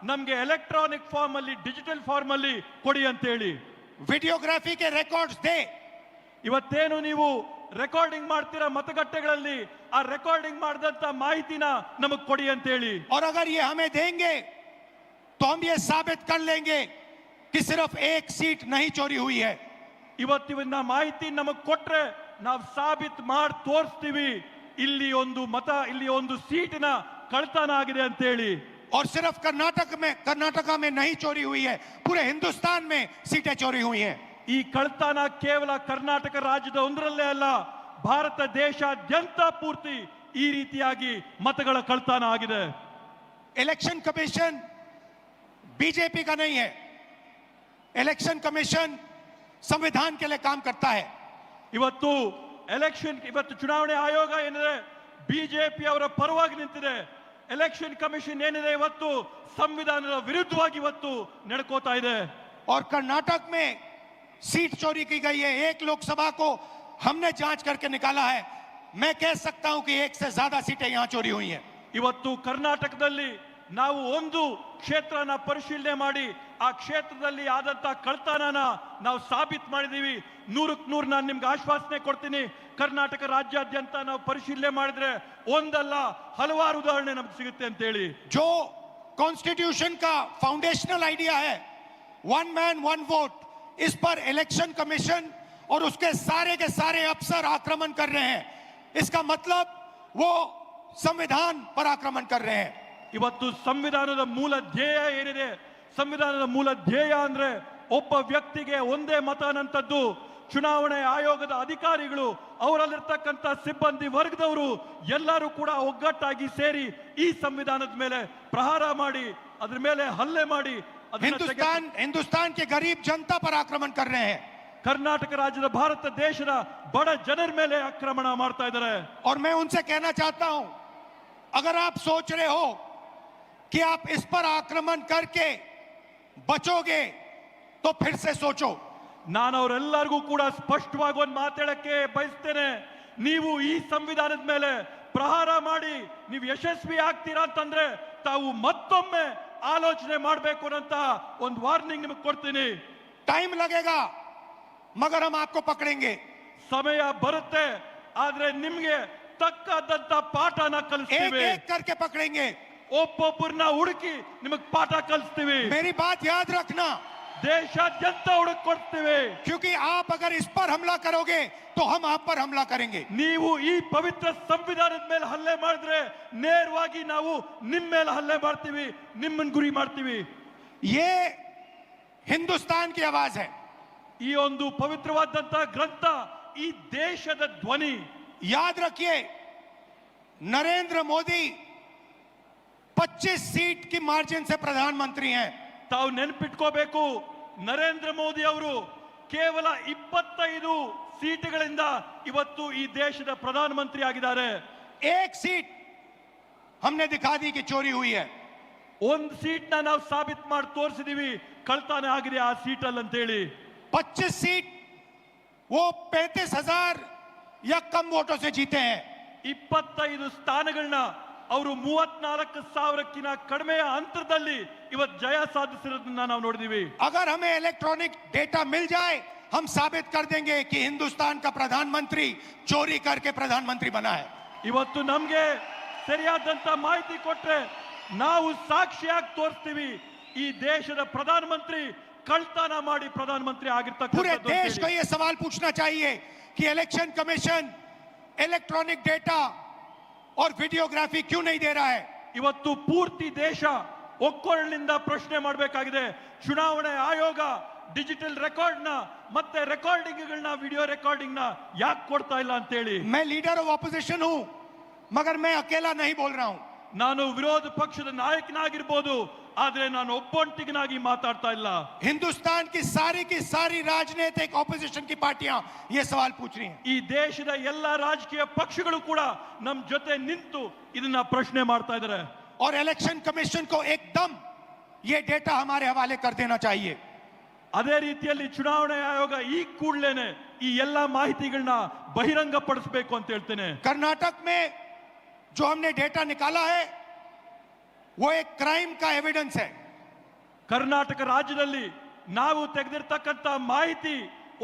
A: ನಮ್ಗೆ ಎಲೆಕ್ಟ್ರಾನಿಕ್ ಫಾರ್ಮ್ ಅಲ್ಲಿ ಡಿಜಿಟಲ್ ಫಾರ್ಮ್ ಅಲ್ಲಿ ಕೊಡಿ ಅಂತ ಹೇಳಿ
B: वीडियोग्राफी के रिकॉर्ड्स दे
A: ಇವತ್ತೇನು ನೀವು ರೆಕಾರ್ಡಿಂಗ್ ಮಾಡ್ತೀರಾ ಮತಗಟ್ಟೆಗಳಲ್ಲಿ ಆ ರೆಕಾರ್ಡಿಂಗ್ ಮಾಡಿದಂತ ಮಾಹಿತಿನ ನಮಗ್ ಕೊಡಿ ಅಂತ ಹೇಳಿ
B: और अगर ये हमें देंगे तो हम ये साबित कर लेंगे कि सिर्फ एक सीट नहीं चोरी हुई है
A: ಇವತ್ತಿನ ಮಾಹಿತಿ ನಮಗ್ ಕೊಟ್ರೆ ನಾವು ಸಾಬೀತ್ ಮಾಡಿ ತೋರಿಸ್ತೀವಿ ಇಲ್ಲಿ ಒಂದು ಮತ ಇಲ್ಲಿ ಒಂದು ಸೀಟಿನ ಕಳ್ತನ ಆಗಿದೆ ಅಂತ ಹೇಳಿ
B: और सिर्फ कर्नाटक में कर्नाटका में नहीं चोरी हुई है पूरे हिंदुस्तान में सीटें चोरी हुई हैं
A: ಈ ಕಳ್ತನ ಕೇವಲ ಕರ್ನಾಟಕ ರಾಜ್ಯದ ಒಂದರಲ್ಲೇ ಅಲ್ಲ ಭಾರತ ದೇಶಾದ್ಯಂತ ಪೂರ್ತಿ ಈ ರೀತಿಯಾಗಿ ಮತಗಳ ಕಳ್ತನ ಆಗಿದೆ
B: इलेक्शन कमीशन बीजेपी का नहीं है इलेक्शन कमीशन संविधान के लिए काम करता है
A: ಇವತ್ತು ಎಲೆಕ್ಷನ್ ಇವತ್ತು ಚುನಾವಣೆ ಆಯೋಗ ಏನಿದೆ ಬಿಜೆಪಿ ಅವರ ಪರವಾಗಿ ನಿಂತಿದೆ ಎಲೆಕ್ಷನ್ ಕಮಿಷನ್ ಏನಿದೆ ಇವತ್ತು ಸಂವಿಧಾನದ ವಿರುದ್ಧವಾಗಿ ಇವತ್ತು ನಡ್ಕೋತಾ ಇದೆ
B: और कर्नाटक में सीट चोरी की गई है एक लोकसभा को हमने जांच करके निकाला है मैं कह सकता हूं कि एक से ज्यादा सीटें यहां चोरी हुई हैं
A: ಇವತ್ತು ಕರ್ನಾಟಕದಲ್ಲಿ ನಾವು ಒಂದು ಕ್ಷೇತ್ರನ ಪರಿಶೀಲನೆ ಮಾಡಿ ಆ ಕ್ಷೇತ್ರದಲ್ಲಿ ಆದಂತ ಕಳ್ತನನ ನಾವು ಸಾಬೀತ್ ಮಾಡಿದೀವಿ ನೂರಕ್ಕೆ ನೂರು ನಾನು ನಿಮ್ಗೆ ಆಶ್ವಾಸನೆ ಕೊಡ್ತೀನಿ ಕರ್ನಾಟಕ ರಾಜ್ಯಾದ್ಯಂತ ನಾವು ಪರಿಶೀಲನೆ ಮಾಡಿದ್ರೆ ಒಂದಲ್ಲ ಹಲವಾರು ಉದಾಹರಣೆ ನಮ್ಗೆ ಸಿಗುತ್ತೆ ಅಂತ ಹೇಳಿ
B: जो कॉन्स्टिट्यूशन का फाउंडेशनल आइडिया है वन मैन वन वोट इस पर इलेक्शन कमीशन और उसके सारे के सारे अफसर आक्रमण कर रहे हैं इसका मतलब वो संविधान पर आक्रमण कर रहे हैं
A: ಇವತ್ತು ಸಂವಿಧಾನದ ಮೂಲ ಧ್ಯೇಯ ಏನಿದೆ ಸಂವಿಧಾನದ ಮೂಲ ಧ್ಯೇಯ ಅಂದ್ರೆ ಒಬ್ಬ ವ್ಯಕ್ತಿಗೆ ಒಂದೇ ಮತ ಅನ್ನಂಥದ್ದು ಚುನಾವಣೆ ಆಯೋಗದ ಅಧಿಕಾರಿಗಳು ಅವರಲ್ಲಿರ್ತಕ್ಕಂಥ ಸಿಬ್ಬಂದಿ ವರ್ಗದವರು ಎಲ್ಲರೂ ಕೂಡ ಒಗ್ಗಟ್ಟಾಗಿ ಸೇರಿ ಈ ಸಂವಿಧಾನದ ಮೇಲೆ ಪ್ರಹಾರ ಮಾಡಿ ಅದ್ರ ಮೇಲೆ ಹಲ್ಲೆ ಮಾಡಿ ಅದನ್ನ ತೆಗೆ-
B: हिंदुस्तान हिंदुस्तान के गरीब जनता पर आक्रमण कर रहे हैं
A: ಕರ್ನಾಟಕ ರಾಜ್ಯದ ಭಾರತ ದೇಶದ ಬಡ ಜನರ ಮೇಲೆ ಆಕ್ರಮಣ ಮಾಡ್ತಾ ಇದ್ದಾರೆ
B: और मैं उनसे कहना चाहता हूं अगर आप सोच रहे हो कि आप इस पर आक्रमण करके ಬಚೋಗೆ ತೋ ಫಿರ್ಸೆ ಸೋಚೋ
A: ನಾನು ಅವರೆಲ್ಲರಿಗೂ ಕೂಡ ಸ್ಪಷ್ಟವಾಗಿ ಒಂದು ಮಾತಾಡಕ್ಕೆ ಬಯಸ್ತೇನೆ ನೀವು ಈ ಸಂವಿಧಾನದ ಮೇಲೆ ಪ್ರಹಾರ ಮಾಡಿ ನೀವು ಯಶಸ್ವಿ ಆಗ್ತೀರಾ ಅಂತಂದ್ರೆ ತಾವು ಮತ್ತೊಮ್ಮೆ ಆಲೋಚನೆ ಮಾಡಬೇಕು ಅಂತ ಒಂದು ವಾರ್ನಿಂಗ್ ನಿಮಗೆ ಕೊಡ್ತೀನಿ.
B: ಟೈಮ್ ಲಗೇಗಾ ಮಗರ ಮಾಕು ಪಕಡೆಂಗೆ
A: ಸಮಯ ಬರುತ್ತೆ ಆದ್ರೆ ನಿಮ್ಗೆ ತಕ್ಕದಂತ ಪಾಠನ ಕಲಿಸ್ತೇವೆ.
B: ಕರ್ಕೆ ಪಕಡೆಂಗೆ
A: ಒಬ್ಬೊಬ್ಬರನ್ನ ಹುಡುಕಿ ನಿಮಗ್ ಪಾಠ ಕಲಿಸ್ತೀವಿ
B: मेरी बात याद रखना
A: ದೇಶಾದ್ಯಂತ ಹುಡುಕ್ ಕೊಡ್ತೀವಿ
B: क्योंकि आप अगर इस पर हमला करोगे तो हम आप पर हमला करेंगे
A: ನೀವು ಈ ಪವಿತ್ರ ಸಂವಿಧಾನದ ಮೇಲೆ ಹಲ್ಲೆ ಮಾಡಿದ್ರೆ ನೇರವಾಗಿ ನಾವು ನಿಮ್ಮ ಮೇಲೆ ಹಲ್ಲೆ ಮಾಡ್ತೀವಿ ನಿಮ್ಮನ್ನ ಗುರಿ ಮಾಡ್ತೀವಿ
B: ये हिंदुस्तान की आवाज है
A: ಈ ಒಂದು ಪವಿತ್ರವಾದಂತ ಗ್ರಂಥ ಈ ದೇಶದ ಧ್ವನಿ
B: याद रखिए नरेंद्र मोदी ಪಚ್ಚೀಸ್ ಸೀಟ್ ಕಿ ಮಾರ್ಜಿನ್ ಸೆ ಪ್ರಧಾನ ಮಂತ್ರಿ ಹೇ
A: ತಾವು ನೆನಪಿಟ್ಕೋಬೇಕು ನರೇಂದ್ರ ಮೋದಿ ಅವರು ಕೇವಲ ಇಪ್ಪತ್ತೈದು ಸೀಟ್ಗಳಿಂದ ಇವತ್ತು ಈ ದೇಶದ ಪ್ರಧಾನ
B: ಮಂತ್ರಿ ಆಗಿದ್ದಾರೆ ಏಕ್ ಸೀಟ್ ಹಮ್ನೆ ದಿಖಾ ದಿ ಚೋರಿ ಹುಯಿ
A: ಹೈ ಸೀಟ್ನ ನಾವು ಸಾಬೀತ್ ಮಾಡಿ ತೋರಿಸಿದೀವಿ ಕಳ್ತಾನೆ ಆಗಿದೆ ಆ ಸೀಟಲ್ಲಿ ಅಂತೇಳಿ
B: ಪಚ್ಚೀಸ್ ಸೀಟ್ ಓ ಪೈಂತೀಸ್ ಹಜಾರ್ ಯಾ ಕಮ್ ವೋಟೋ ಸೆ ಜೀತೆ
A: ಇಪ್ಪತ್ತೈದು ಸ್ಥಾನಗಳನ್ನ ಅವರು ಮೂವತ್ನಾಲ್ಕು ಸಾವಿರಕ್ಕಿಂತ ಕಡಿಮೆಯ ಅಂತರದಲ್ಲಿ ಇವತ್ತು ಜಯ ಸಾಧಿಸಿರೋದನ್ನ ನಾವು ನೋಡಿದೀವಿ
B: अगर हमें इलेक्ट्रॉनिक डेटा मिल जाए हम साबित कर देंगे कि हिंदुस्तान का प्रधानमंत्री चोरी करके प्रधानमंत्री बना है
A: ಇವತ್ತು ನಮ್ಗೆ ಸರಿಯಾದಂತ ಮಾಹಿತಿ ಕೊಟ್ರೆ ನಾವು ಸಾಕ್ಷಿಯಾಗಿ ತೋರಿಸ್ತೀವಿ ಈ ದೇಶದ ಪ್ರಧಾನಮಂತ್ರಿ ಕಳ್ತನ ಮಾಡಿ ಪ್ರಧಾನಮಂತ್ರಿ
B: पूरे
A: ಆಗಿರ್ತಕ್ಕಂಥದ್ದು
B: देश को
A: ಅಂತೇಳಿ.
B: ये सवाल पूछना चाहिए कि इलेक्शन कमीशन इलेक्ट्रॉनिक डेटा और वीडियोग्राफी क्यों नहीं दे रहा है
A: ಇವತ್ತು ಪೂರ್ತಿ ದೇಶ ಒಕ್ಕೊರಳಿನಿಂದ ಪ್ರಶ್ನೆ ಮಾಡಬೇಕಾಗಿದೆ ಚುನಾವಣೆ ಆಯೋಗ ಡಿಜಿಟಲ್ ರೆಕಾರ್ಡ್ ನ ಮತ್ತೆ ರೆಕಾರ್ಡಿಂಗ್ಗಳನ್ನ ವಿಡಿಯೋ ರೆಕಾರ್ಡಿಂಗ್ ನ ಯಾಕೆ ಕೊಡ್ತಾ ಇಲ್ಲ ಅಂತೇಳಿ
B: मैं लीडर ऑफ ऑपोजिशन हूं मगर मैं अकेला नहीं बोल रहा हूं
A: ನಾನು ವಿರೋಧ ಪಕ್ಷದ ನಾಯಕನಾಗಿರ್ಬೋದು ಆದ್ರೆ ನಾನು ಒಬ್ಬೊಂಟಿಗನಾಗಿ ಮಾತಾಡ್ತಾ ಇಲ್ಲ
B: हिंदुस्तान की सारी की सारी राजनीतिक ऑपोजिशन की पार्टियां ये सवाल पूछ रही हैं
A: ಈ ದೇಶದ ಎಲ್ಲ ರಾಜಕೀಯ ಪಕ್ಷಗಳು ಕೂಡ ನಮ್ ಜೊತೆ ನಿಂತು ಇದನ್ನ ಪ್ರಶ್ನೆ ಮಾಡ್ತಾ ಇದ್ದಾರೆ
B: और इलेक्शन कमीशन को एकदम ये डेटा हमारे हवाले कर देना चाहिए
A: ಅದೇ ರೀತಿಯಲ್ಲಿ ಚುನಾವಣೆ ಆಯೋಗ ಈ ಕೂಡಲೇನೆ ಈ ಎಲ್ಲ ಮಾಹಿತಿಗಳನ್ನ ಬಹಿರಂಗ ಪಡಿಸಬೇಕು ಅಂತ ಹೇಳ್ತೇನೆ
B: कर्नाटक में जो हमने डेटा निकाला है वो एक क्राइम का एविडेंस है
A: ಕರ್ನಾಟಕ ರಾಜ್ಯದಲ್ಲಿ ನಾವು ತೆಗೆದಿರ್ತಕ್ಕಂತ ಮಾಹಿತಿ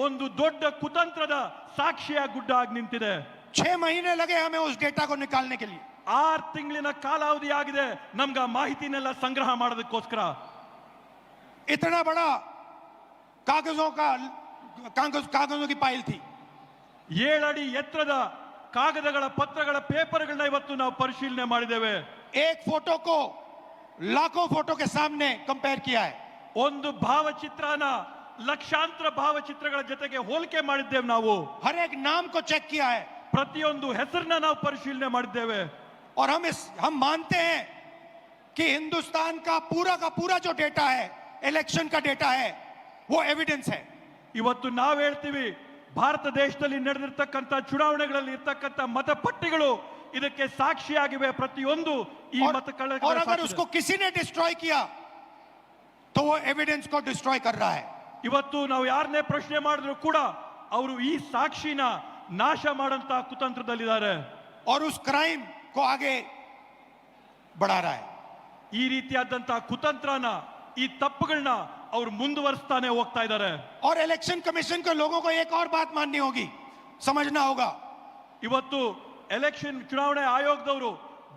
A: ಒಂದು ದೊಡ್ಡ ಕುತಂತ್ರದ ಸಾಕ್ಷಿಯ ಗುಡ್ಡ ಆಗಿ ನಿಂತಿದೆ
B: छह महीने लगे हमें उस डेटा को निकालने के लिए
A: ಆರು ತಿಂಗಳಿನ ಕಾಲಾವಧಿ ಆಗಿದೆ ನಮ್ಗೆ ಆ ಮಾಹಿತಿನೆಲ್ಲ ಸಂಗ್ರಹ ಮಾಡೋದಕ್ಕೋಸ್ಕರ
B: इतना बड़ा कागजों का कागज कागजों की पाइल थी
A: ಏಳಡಿ ಎತ್ತರದ ಕಾಗದಗಳ ಪತ್ರಗಳ ಪೇಪರ್ಗಳನ್ನ ಇವತ್ತು ನಾವು ಪರಿಶೀಲನೆ ಮಾಡಿದ್ದೇವೆ
B: एक फोटो को लाखों फोटो के सामने कंपेयर किया है
A: ಒಂದು ಭಾವಚಿತ್ರನ ಲಕ್ಷಾಂತರ ಭಾವಚಿತ್ರಗಳ ಜೊತೆಗೆ ಹೋಲಿಕೆ ಮಾಡಿದ್ದೇವೆ ನಾವು
B: हर एक नाम को चेक किया है
A: ಪ್ರತಿಯೊಂದು ಹೆಸರನ್ನ ನಾವು ಪರಿಶೀಲನೆ ಮಾಡಿದ್ದೇವೆ
B: और हम इस हम मानते हैं कि हिंदुस्तान का पूरा का पूरा जो डेटा है इलेक्शन का डेटा है वो एविडेंस है
A: ಇವತ್ತು ನಾವು ಹೇಳ್ತೀವಿ ಭಾರತ ದೇಶದಲ್ಲಿ ನಡೆದಿರ್ತಕ್ಕಂಥ ಚುನಾವಣೆಗಳಲ್ಲಿ ಇರ್ತಕ್ಕಂಥ ಮತಪಟ್ಟಿಗಳು ಇದಕ್ಕೆ ಸಾಕ್ಷಿಯಾಗಿವೆ ಪ್ರತಿಯೊಂದು ಈ
B: और,
A: ಮತಗಳ
B: और अगर उसको किसी ने डिस्ट्रॉय किया तो वो एविडेंस को डिस्ट्रॉय कर रहा है
A: ಇವತ್ತು ನಾವು ಯಾರನ್ನೇ ಪ್ರಶ್ನೆ ಮಾಡಿದ್ರು ಕೂಡ ಅವರು ಈ ಸಾಕ್ಷಿನ ನಾಶ ಮಾಡಂತ ಕುತಂತ್ರದಲ್ಲಿದ್ದಾರೆ
B: और उस क्राइम को आगे बढ़ा रहा है
A: ಈ ರೀತಿಯಾದಂತಹ ಕುತಂತ್ರನ ಈ ತಪ್ಪುಗಳನ್ನ ಅವ್ರು ಮುಂದುವರಿಸ್ತಾನೆ ಹೋಗ್ತಾ ಇದ್ದಾರೆ
B: और इलेक्शन कमीशन के लोगों को एक और बात माननी होगी समझना होगा
A: ಇವತ್ತು ಎಲೆಕ್ಷನ್ ಚುನಾವಣೆ ಆಯೋಗದವರು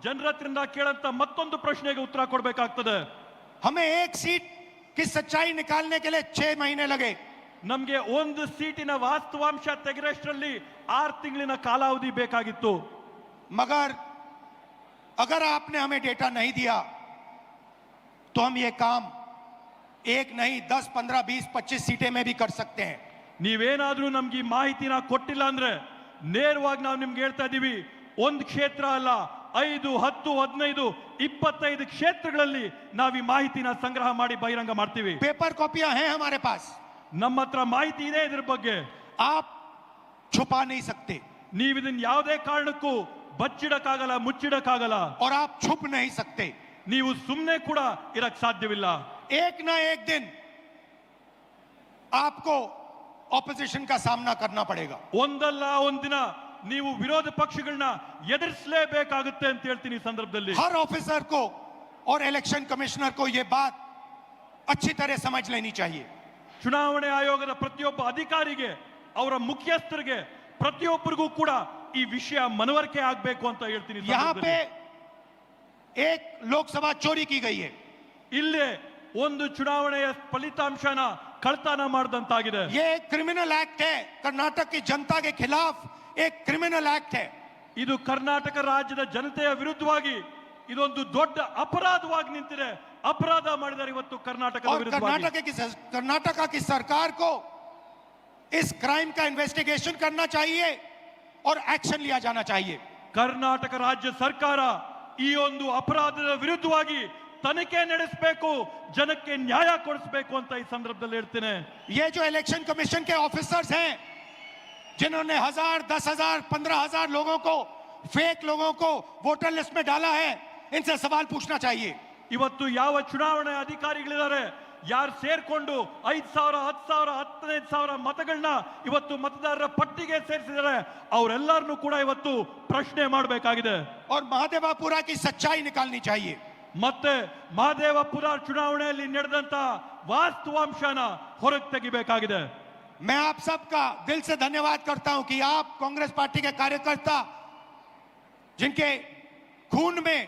A: ಜನರ ಹತ್ರದಿಂದ ಕೇಳಂತ ಮತ್ತೊಂದು ಪ್ರಶ್ನೆಗೆ ಉತ್ತರ ಕೊಡ್ಬೇಕಾಗ್ತದೆ
B: हमें एक सीट की सच्चाई निकालने के लिए छह महीने लगे
A: ನಮ್ಗೆ ಒಂದು ಸೀಟಿನ ವಾಸ್ತವಾಂಶ ತೆಗೆರಷ್ಟರಲ್ಲಿ ಆರು ತಿಂಗಳಿನ ಕಾಲಾವಧಿ ಬೇಕಾಗಿತ್ತು
B: मगर अगर आपने हमें डेटा नहीं दिया तो हम ये काम एक नहीं दस पंद्रह बीस पच्चीस सीटें में भी कर सकते हैं
A: ನೀವೇನಾದ್ರೂ ನಮ್ಗೆ ಈ ಮಾಹಿತಿನ ಕೊಟ್ಟಿಲ್ಲ ಅಂದ್ರೆ ನೇರವಾಗಿ ನಾವು ನಿಮ್ಗೆ ಹೇಳ್ತಾ ಇದೀವಿ ಒಂದು ಕ್ಷೇತ್ರ ಅಲ್ಲ ಐದು ಹತ್ತು ಹದಿನೈದು ಇಪ್ಪತ್ತೈದು ಕ್ಷೇತ್ರಗಳಲ್ಲಿ ನಾವು ಈ ಮಾಹಿತಿನ ಸಂಗ್ರಹ ಮಾಡಿ ಬಹಿರಂಗ ಮಾಡ್ತೀವಿ
B: पेपर कॉपियां हैं हमारे पास
A: ನಮ್ಮ ಹತ್ರ ಮಾಹಿತಿ ಇದೆ ಇದ್ರ ಬಗ್ಗೆ
B: आप छुपा नहीं सकते
A: ನೀವು ಇದನ್ನ ಯಾವುದೇ ಕಾರಣಕ್ಕೂ ಬಚ್ಚಿಡಕ್ಕಾಗಲ್ಲ ಮುಚ್ಚಿಡಕ್ಕಾಗಲ್ಲ
B: और आप छुप नहीं सकते
A: ನೀವು ಸುಮ್ಮನೆ ಕೂಡ ಇರಕ್ ಸಾಧ್ಯವಿಲ್ಲ
B: एक ना एक दिन आपको ऑपोजिशन का सामना करना पड़ेगा
A: ಒಂದಲ್ಲ ಒಂದಿನ ನೀವು ವಿರೋಧ ಪಕ್ಷಗಳನ್ನ ಎದುರಿಸಲೇಬೇಕಾಗುತ್ತೆ ಅಂತ ಹೇಳ್ತೀನಿ ಈ ಸಂದರ್ಭದಲ್ಲಿ
B: हर ऑफिसर को और इलेक्शन कमिश्नर को ये बात अच्छी तरह समझ लेनी चाहिए
A: ಚುನಾವಣೆ ಆಯೋಗದ ಪ್ರತಿಯೊಬ್ಬ ಅಧಿಕಾರಿಗೆ ಅವರ ಮುಖ್ಯಸ್ಥರಿಗೆ ಪ್ರತಿಯೊಬ್ಬರಿಗೂ ಕೂಡ ಈ ವಿಷಯ ಮನವರಿಕೆ ಆಗ್ಬೇಕು ಅಂತ ಹೇಳ್ತೀನಿ ಈ
B: यहाँ पे
A: ಸಂದರ್ಭದಲ್ಲಿ.
B: एक लोकसभा चोरी की गई है
A: ಇಲ್ಲೇ ಒಂದು ಚುನಾವಣೆಯ ಫಲಿತಾಂಶನ ಕಳ್ತನ ಮಾಡಿದಂತಾಗಿದೆ
B: ये एक क्रिमिनल एक्ट है कर्नाटक की जनता के खिलाफ एक क्रिमिनल एक्ट है
A: ಇದು ಕರ್ನಾಟಕ ರಾಜ್ಯದ ಜನತೆಯ ವಿರುದ್ಧವಾಗಿ ಇದೊಂದು ದೊಡ್ಡ ಅಪರಾಧವಾಗಿ ನಿಂತಿದೆ ಅಪರಾಧ ಮಾಡಿದ್ದಾರೆ ಇವತ್ತು ಕರ್ನಾಟಕದ
B: और
A: ವಿರುದ್ಧವಾಗಿ
B: कर्नाटक की कर्नाटका की सरकार को इस क्राइम का इन्वेस्टिगेशन करना चाहिए और एक्शन लिया जाना चाहिए
A: ಕರ್ನಾಟಕ ರಾಜ್ಯ ಸರ್ಕಾರ ಈ ಒಂದು ಅಪರಾಧದ ವಿರುದ್ಧವಾಗಿ ತನಿಖೆ ನಡೆಸಬೇಕು ಜನಕ್ಕೆ ನ್ಯಾಯ ಕೊಡಿಸಬೇಕು ಅಂತ ಈ ಸಂದರ್ಭದಲ್ಲಿ ಹೇಳ್ತೇನೆ
B: ये जो इलेक्शन कमीशन के ऑफिसर्स हैं जिन्होंने हजार दस हजार पंद्रह हजार लोगों को फेक लोगों को वोटर लिस्ट में डाला है इनसे सवाल पूछना चाहिए
A: ಇವತ್ತು ಯಾವ ಚುನಾವಣೆ ಅಧಿಕಾರಿಗಳಿದ್ದಾರೆ ಯಾರು ಸೇರ್ಕೊಂಡು ಐದ್ ಸಾವಿರ ಹತ್ತು ಸಾವಿರ ಹತ್ತನೈದು ಸಾವಿರ ಮತಗಳನ್ನ ಇವತ್ತು ಮತದಾರರ ಪಟ್ಟಿಗೆ ಸೇರಿಸಿದ್ದಾರೆ ಅವರೆಲ್ಲರನ್ನೂ ಕೂಡ ಇವತ್ತು ಪ್ರಶ್ನೆ ಮಾಡಬೇಕಾಗಿದೆ
B: और महादेवापुरा की सच्चाई निकालनी चाहिए
A: ಮತ್ತೆ ಮಹದೇವಪುರ ಚುನಾವಣೆಯಲ್ಲಿ ನಡೆದಂತ ವಾಸ್ತವಾಂಶನ ಹೊರಗೆ ತೆಗಿಬೇಕಾಗಿದೆ
B: मैं आप सबका दिल से धन्यवाद करता हूं कि आप कांग्रेस पार्टी के कार्यकर्ता जिनके खून में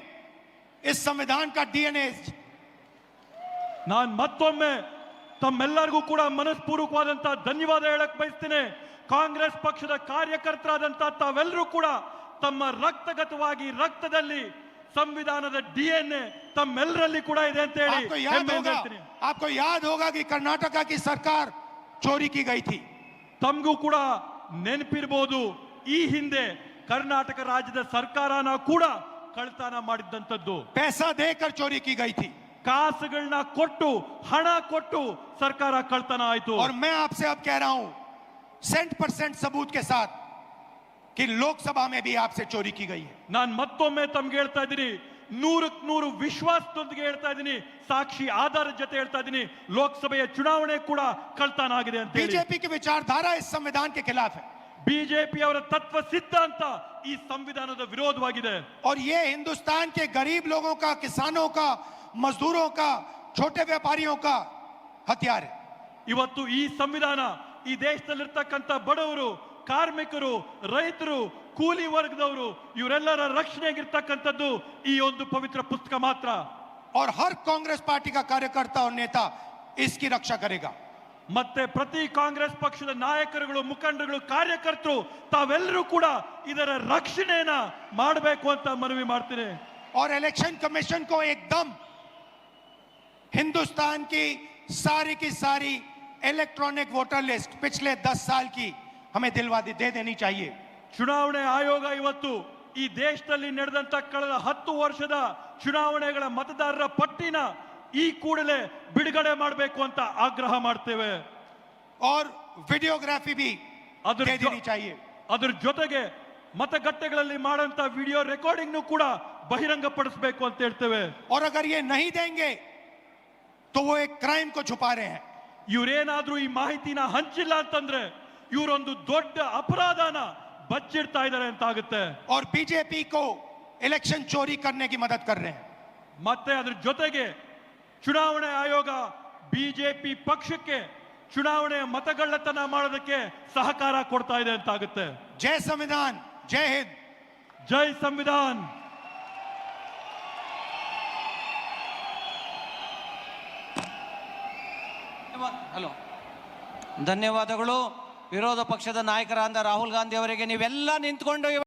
B: इस संविधान का डीएनए
A: ನಾನು ಮತ್ತೊಮ್ಮೆ ತಮ್ಮೆಲ್ಲರಿಗೂ ಕೂಡ ಮನಸ್ಪೂರ್ವಕವಾದಂತಹ ಧನ್ಯವಾದ ಹೇಳಕ್ ಬಯಸ್ತೇನೆ ಕಾಂಗ್ರೆಸ್ ಪಕ್ಷದ ಕಾರ್ಯಕರ್ತರಾದಂತಹ ತಾವೆಲ್ಲರೂ ಕೂಡ ತಮ್ಮ ರಕ್ತಗತವಾಗಿ ರಕ್ತದಲ್ಲಿ ಸಂವಿಧಾನದ ಡಿ ಎನ್ ಎ ತಮ್ಮೆಲ್ಲರಲ್ಲಿ ಕೂಡ ಇದೆ ಅಂತ ಹೇಳಿ
B: आपको याद
A: ಹೆಮ್ಮೆಯಿಂದ
B: होगा
A: ಹೇಳ್ತೀನಿ
B: आपको याद होगा कि कर्नाटका की सरकार चोरी की गई थी
A: ತಮಗೂ ಕೂಡ ನೆನಪಿರ್ಬೋದು ಈ ಹಿಂದೆ ಕರ್ನಾಟಕ ರಾಜ್ಯದ ಸರ್ಕಾರನ ಕೂಡ ಕಳ್ತನ ಮಾಡಿದ್ದಂಥದ್ದು
B: पैसा देकर चोरी की गई थी
A: ಕಾಸುಗಳನ್ನ ಕೊಟ್ಟು ಹಣ ಕೊಟ್ಟು ಸರ್ಕಾರ ಕಳ್ತನ ಆಯ್ತು
B: और मैं आपसे अब कह रहा हूं सेंट परसेंट सबूत के साथ कि लोकसभा में भी आपसे चोरी की गई है
A: ನಾನ್ ಮತ್ತೊಮ್ಮೆ ತಮ್ಗೆ ಹೇಳ್ತಾ ಇದ್ದೀನಿ ನೂರಕ್ ನೂರು ವಿಶ್ವಾಸದೊಂದಿಗೆ ಹೇಳ್ತಾ ಇದ್ದೀನಿ ಸಾಕ್ಷಿ ಆಧಾರದ ಜೊತೆ ಹೇಳ್ತಾ ಇದ್ದೀನಿ ಲೋಕಸಭೆಯ ಚುನಾವಣೆ ಕೂಡ ಕಳ್ತನ ಆಗಿದೆ ಅಂತ ಹೇಳಿ
B: बीजेपी की विचारधारा इस संविधान के खिलाफ है
A: ಬಿಜೆಪಿ ಅವರ ತತ್ವ ಸಿದ್ಧಾಂತ ಈ ಸಂವಿಧಾನದ ವಿರೋಧವಾಗಿದೆ
B: और ये हिंदुस्तान के गरीब लोगों का किसानों का मजदूरों का छोटे व्यापारियों का हथियार है
A: ಇವತ್ತು ಈ ಸಂವಿಧಾನ ಈ ದೇಶದಲ್ಲಿರ್ತಕ್ಕಂಥ ಬಡವರು ಕಾರ್ಮಿಕರು ರೈತರು ಕೂಲಿ ವರ್ಗದವರು ಇವರೆಲ್ಲರ ರಕ್ಷಣೆಗಿರ್ತಕ್ಕಂಥದ್ದು ಈ ಒಂದು ಪವಿತ್ರ ಪುಸ್ತಕ ಮಾತ್ರ
B: और हर कांग्रेस पार्टी का कार्यकर्ता और नेता इसकी रक्षा करेगा
A: ಮತ್ತೆ ಪ್ರತಿ ಕಾಂಗ್ರೆಸ್ ಪಕ್ಷದ ನಾಯಕರುಗಳು ಮುಖಂಡರುಗಳು ಕಾರ್ಯಕರ್ತರು ತಾವೆಲ್ಲರೂ ಕೂಡ ಇದರ ರಕ್ಷಣೆಯನ್ನ ಮಾಡಬೇಕು ಅಂತ ಮನವಿ ಮಾಡ್ತೀನಿ
B: और इलेक्शन कमीशन को एकदम हिंदुस्तान की सारी की सारी इलेक्ट्रॉनिक वोटर लिस्ट पिछले दस साल की हमें दिलवा दे दे देनी चाहिए
A: ಚುನಾವಣೆ ಆಯೋಗ ಇವತ್ತು ಈ ದೇಶದಲ್ಲಿ ನಡೆದಂತ ಕಳೆದ ಹತ್ತು ವರ್ಷದ ಚುನಾವಣೆಗಳ ಮತದಾರರ ಪಟ್ಟಿನ ಈ ಕೂಡಲೇ ಬಿಡುಗಡೆ ಮಾಡಬೇಕು ಅಂತ ಆಗ್ರಹ ಮಾಡ್ತೇವೆ
B: और वीडियोग्राफी भी
A: अदर
B: दे
A: जो-
B: देनी चाहिए
A: ಅದ್ರ ಜೊತೆಗೆ ಮತಗಟ್ಟೆಗಳಲ್ಲಿ ಮಾಡಂತ ವಿಡಿಯೋ ರೆಕಾರ್ಡಿಂಗ್ ಕೂಡ ಬಹಿರಂಗ ಪಡಿಸಬೇಕು ಅಂತ ಹೇಳ್ತೇವೆ
B: और अगर ये नहीं देंगे तो वो एक क्राइम को छुपा रहे हैं
A: ಇವ್ರೇನಾದ್ರೂ ಈ ಮಾಹಿತಿನ ಹಂಚಿಲ್ಲ ಅಂತಂದ್ರೆ ಇವರೊಂದು ದೊಡ್ಡ ಅಪರಾಧನ ಬಚ್ಚಿಡ್ತಾ ಇದ್ದಾರೆ ಅಂತ ಆಗುತ್ತೆ
B: और बीजेपी को इलेक्शन चोरी करने की मदद कर रहे हैं
A: ಮತ್ತೆ ಅದ್ರ ಜೊತೆಗೆ ಚುನಾವಣೆ ಆಯೋಗ ಬಿಜೆಪಿ ಪಕ್ಷಕ್ಕೆ ಚುನಾವಣೆಯ ಮತಗಳ್ಳತನ ಮಾಡೋದಕ್ಕೆ ಸಹಕಾರ ಕೊಡ್ತಾ ಇದೆ ಅಂತ ಆಗುತ್ತೆ
B: जय संविधान जय हिंद
A: ಜೈ ಸಂವಿಧಾನ್
C: ಹಲೋ ಧನ್ಯವಾದಗಳು ವಿರೋಧ ಪಕ್ಷದ ನಾಯಕರಾದ ರಾಹುಲ್ ಗಾಂಧಿ ಅವರಿಗೆ ನೀವೆಲ್ಲ ನಿಂತ್ಕೊಂಡು